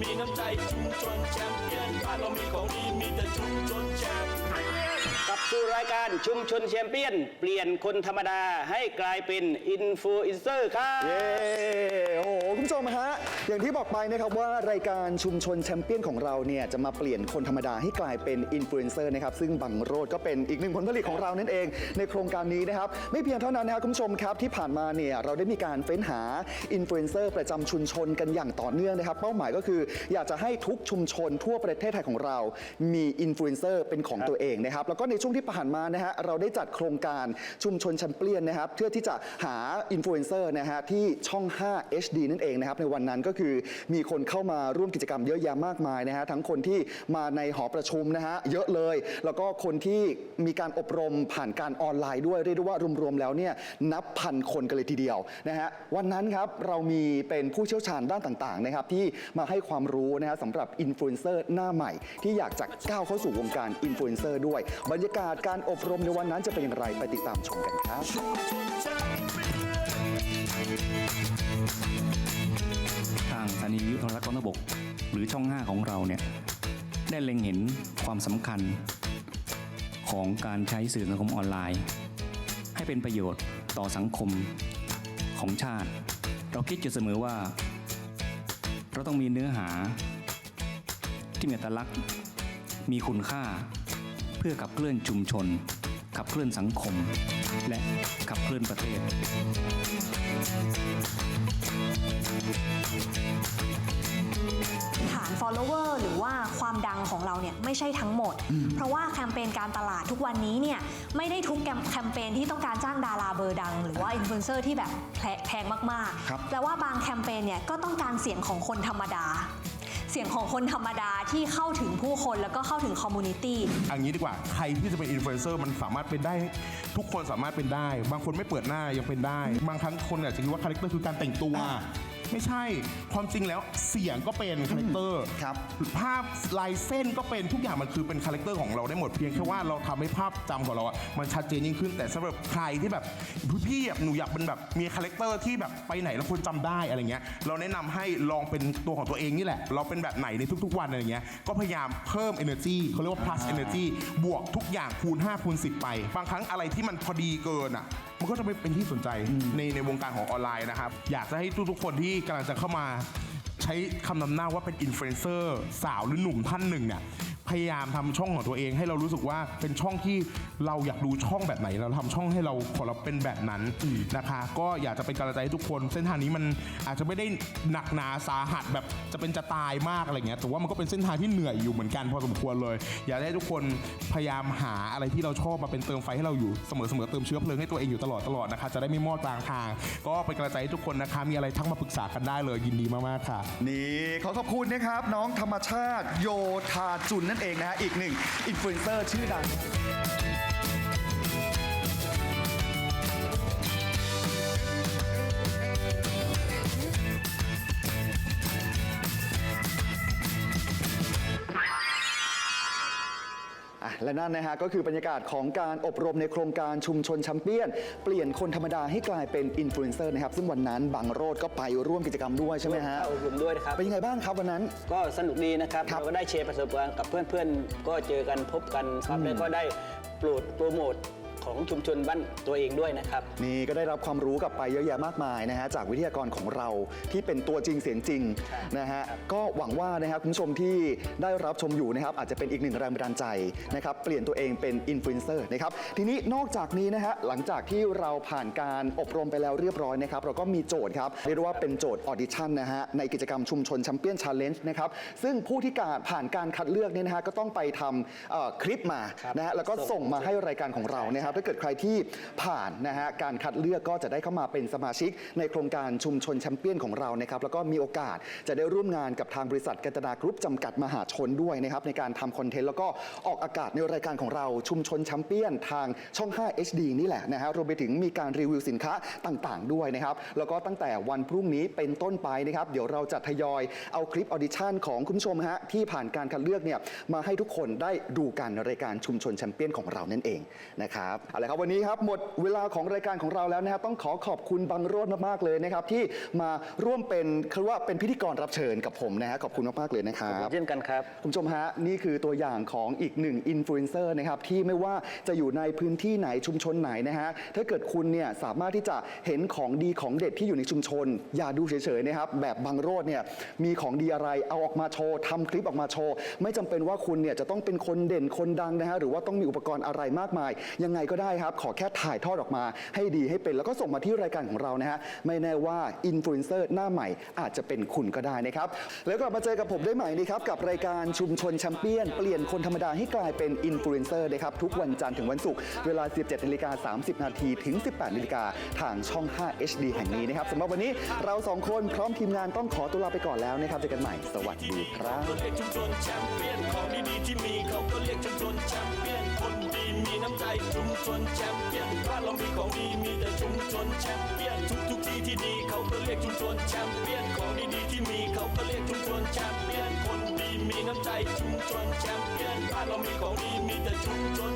มีน้ำใจชุมชนแชมเปี้ยนบ้านเรามีของดีมีแต่ชุมชนแชมเปี้ยนกลับสู่รายการชุมชนแชมเปี้ยน เปลี่ยนคนธรรมดาให้กลายเป็นอินฟลูเอนเซอร์ครับ เย้ โอ้โหคุณผู้ชมฮะ อย่างที่บอกไปนะครับว่ารายการชุมชนแชมเปี้ยนของเราเนี่ยจะมาเปลี่ยนคนธรรมดาให้กลายเป็นอินฟลูเอนเซอร์นะครับซึ่งบังโรดก็เป็นอีกหนึ่งผลผลิตของเรานั่นเอง ในโครงการนี้นะครับไม่เพียงเท่านั้นนะครับคุณผู้ชมครับที่ผ่านมาเนี่ยเราได้มีการเฟ้นหาอินฟลูเอนเซอร์ประจำชุมชนกันอย่างต่อเนื่องนะครับ เป้าหมายก็คือ อยากจะให้ทุกชุมชนทั่วประเทศไทยของเรา มีอินฟลูเอนเซอร์เป็นของตัวเองนะครับแล้วก็ในช่วงที่ผ่านมานะฮะเราได้จัดโครงการชุมชนแชมเปี้ยนนะครับเพื่อที่จะหาอินฟลูเอนเซอร์นะฮะที่ช่อง 5 HD นั่นเองนะครับในวันนั้นก็คือมีคนเข้ามาร่วมกิจกรรมเยอะแยะมากมายนะฮะทั้งคนที่มาในหอประชุมนะฮะเยอะเลย แล้วก็คนที่มีการอบรมผ่านการออนไลน์ด้วยเรียกได้ว่ารวมๆแล้วเนี่ยนับพันคนกันเลยทีเดียวนะฮะวันนั้นครับเรามีเป็นผู้เชี่ยวชาญด้านต่างๆนะครับที่มาให้ความรู้นะฮะสำหรับอินฟลูเอนเซอร์หน้าใหม่ ที่อยากจะก้าวเข้าสู่วงการอินฟลูเอนเซอร์ด้วย บรรยากาศการอบรมในวันนั้นจะเป็นอย่างไรไปติดตามชมกันครับทางสถานีวิทยุโทรทัศน์กองทพบก หรือช่อง 5 ของเราเนี่ยได้เล็งเห็นความสำคัญของการใช้สื่อสังคมออนไลน์ ให้เป็นประโยชน์ต่อสังคมของชาติ เราคิดอยู่เสมอว่า เราต้องมีเนื้อหา ที่มีอัตลักษณ์ มีคุณค่า เพื่อขับเคลื่อนชุมชน ขับเคลื่อนสังคม และขับเคลื่อนประเทศ ฐาน follower หรือว่าความดังของเราเนี่ยไม่ใช่ทั้งหมด เพราะว่าแคมเปญการตลาดทุกวันนี้เนี่ยไม่ได้ทุกแคมเปญที่ต้องการจ้างดาราเบอร์ดัง หรือว่าอินฟลูเอนเซอร์ที่แบบแพแพงมากครับๆแต่ว่าบางแคมเปญเนี่ยก็ต้องการเสียงของคนธรรมดาเสียงของคนธรรมดาที่เข้าถึงผู้คนแล้วก็เข้าถึงคอมมูนิตี้ อันนี้ดีกว่าใครที่จะเป็นอินฟลูเอนเซอร์มันสามารถเป็นได้ ทุกคนสามารถเป็นได้ บางคนไม่เปิดหน้ายังเป็นได้ บางครั้งคนอาจจะคิดว่าคาแรคเตอร์คือการแต่งตัว ไม่ใช่ความจริงแล้วเสียงก็เป็นคาแรคเตอร์ครับ ภาพลายเส้นก็เป็นทุกอย่างมันคือเป็นคาแรคเตอร์ของเราได้หมดเพียงแค่ว่าเราทำให้ภาพจำของเราอะมันชัดเจนยิ่งขึ้นแต่สำหรับใครที่แบบพี่ๆอะหนูอยากเป็นแบบมีคาแรคเตอร์ที่แบบไปไหนแล้วคนจำได้อะไรเงี้ยเราแนะนำให้ลองเป็นตัวของตัวเองนี่แหละ เราเป็นแบบไหนในทุกๆวันอะไรเงี้ยก็พยายามเพิ่ม energy เขาเรียกว่า plus energy บวกทุกอย่างคูณ5คูณ10 ไป บางครั้งอะไรที่มันพอดีเกินอะมันก็จะไม่เป็นที่สนใจในในวงการของออนไลน์นะครับ อยากจะให้ทุกๆคนที่กำลังจะเข้ามา ใช้คำนำหน้าว่าเป็นอินฟลูเอนเซอร์สาวหรือหนุ่มท่านหนึ่งเนี่ยพยายามทำช่องของตัวเองให้เรารู้สึกว่าเป็นช่องที่เราอยากดูช่องแบบไหน เราทำช่องให้เราของเราเป็นแบบนั้นนะคะ ก็อยากจะเป็นกำลังใจให้ทุกคน เส้นทางนี้มันอาจจะไม่ได้หนักหนาสาหัสแบบจะเป็นจะตายมากอะไรเงี้ยแต่ว่ามันก็เป็นเส้นทางที่เหนื่อยอยู่เหมือนกันพอสมควรเลย อยากให้ทุกคนพยายามหาอะไรที่เราชอบมาเป็นเติมไฟให้เราอยู่เสมอๆเติมเชื้อเพลิงให้ตัวเองอยู่ตลอดตลอดนะคะจะได้ไม่มอดกลางทาง ก็เป็นกำลังใจให้ทุกคนนะคะมีอะไรทักมาปรึกษากันได้เลยยินดีมากๆค่ะนี่ขอขอบคุณนะครับ น้องธรรมชาติโยธาจุนนั่นเองนะฮะอีกหนึ่งอินฟลูเอนเซอร์ชื่อดัง อะและนั่นนะฮะก็คือบรรยากาศของการอบรมในโครงการชุมชนแชมเปี้ยน เปลี่ยนคนธรรมดาให้กลายเป็นอินฟลูเอนเซอร์นะครับ ซึ่งวันนั้นบังโรดก็ไปร่วมกิจกรรมด้วยใช่ไหมฮะเข้าอบรมด้วยนะครับ เป็นยังไงบ้างครับวันนั้น ก็สนุกดีนะครับครับ เราก็ได้แชร์ประสบการณ์กับเพื่อนๆ ก็เจอกันพบกันครับแล้วก็ได้โปรดโปรโมท ของชุมชนบ้านตัวเองด้วยนะครับ นี่ก็ได้รับความรู้กลับไปเยอะแยะมากมายนะฮะจากวิทยากรของเราที่เป็นตัวจริงเสียงจริงนะฮะก็หวังว่านะครับคุณผู้ชมที่ได้รับชมอยู่นะครับอาจจะเป็นอีกหนึ่งแรงบันดาลใจนะครับเปลี่ยนตัวเองเป็นอินฟลูเอนเซอร์นะครับทีนี้นอกจากนี้นะฮะหลังจากที่เราผ่านการอบรมไปแล้วเรียบร้อยนะครับเราก็มีโจทย์ครับเรียกได้ว่าเป็นโจทย์ออดิชั่นนะฮะในกิจกรรมชุมชนแชมเปี้ยนชาเลนจ์นะครับซึ่งผู้ที่การผ่านการคัดเลือกเนี่ยนะฮะก็ต้องไปทำเอ่อคลิปมาครับนะฮะแล้วก็ส่งมาให้รายการของเรานะครับถ้าเกิดใครที่ผ่านนะฮะการคัดเลือกก็จะได้เข้ามาเป็นสมาชิก ในโครงการชุมชนแชมเปี้ยนของเรานะครับแล้วก็มีโอกาสจะได้ร่วมงานกับทางบริษัทกัตนากรุ๊ปจำกัดมหาชนด้วยนะครับในการทำคอนเทนต์แล้วก็ออกอากาศในรายการของเราชุมชนแชมเปี้ยนทางช่อง 5 HD นี่แหละนะฮะรวมไปถึงมีการรีวิวสินค้าต่างๆ ด้วยนะครับแล้วก็ตั้งแต่วันพรุ่งนี้เป็นต้นไปนะครับเดี๋ยวเราจะทยอยเอาคลิปออดิชั่นของคุณผู้ชมฮะที่ผ่านการคัดเลือกเนี่ยมาให้ทุกคนได้ดูกันในรายการชุมชนแชมเปี้ยนของเรานั่นเองนะครับเอาละครับวันนี้ครับหมดเวลาของรายการของเราแล้วนะครับต้องขอขอบคุณบังโรจน์มากๆเลยนะครับที่มาร่วมเป็นคือว่าเป็นพิธีกรรับเชิญกับผมนะฮะขอบคุณมากๆเลยนะครับเช่นกันครับ คุณผู้ชมฮะนี่คือตัวอย่างของอีกหนึ่งอินฟลูเอนเซอร์นะครับที่ไม่ว่าจะอยู่ในพื้นที่ไหนชุมชนไหนนะฮะถ้าเกิดคุณเนี่ยสามารถที่จะเห็นของดีของเด็ดที่อยู่ในชุมชน อย่าดูเฉยๆนะครับแบบบางโรดเนี่ยมีของดีอะไรเอาออกมาโชว์ทำคลิปออกมาโชว์ไม่จำเป็นว่าคุณเนี่ยจะต้องเป็นคนเด่นคนดังนะฮะหรือว่าต้องมีอุปกรณ์อะไรมากมายยังไงก็ได้ครับ ขอแค่ถ่ายทอดออกมา ให้ดีให้เป็น แล้วก็ส่งมาที่รายการของเรานะฮะไม่แน่ว่าอินฟลูเอนเซอร์หน้าใหม่อาจจะเป็นคุณก็ได้นะครับ แล้วกลับมาเจอกับผมได้ใหม่นะครับกับรายการชุมชนแชมเปี้ยนเปลี่ยนคนธรรมดาให้กลายเป็นอินฟลูเอนเซอร์นะครับทุกวันจันทร์ถึงวันศุกร์เวลา 17นาฬิกา30 นาทีถึง 18นาฬิกาทางช่อง 5 HD แห่งนี้นะครับสำหรับวันนี้เราสองคนพร้อมทีมงานต้องขอตัวลาไปก่อนแล้วนะครับเจอกันใหม่สวัสดีครับก็เรียกชุมชนแชมเปี้ยนของดีๆที่มีเขาก็เรียกชุมชนแชมเปี้ยนคนดีมีน้ำใจชุมชนแชมเปี้ยนบ้านเรามีของดีมีแต่ชุมชนแชมเปี้ยนทุกทุกที่ที่ดีเขาก็เรียกชุมชนแชมเปี้ยนของดีๆที่มีเขาก็เรียกชุมชนแชมเปี้ยนคนดีมีน้ำใจชุมชนแชมเปี้ยนบ้านเรามีของดีมีแต่ชุมชน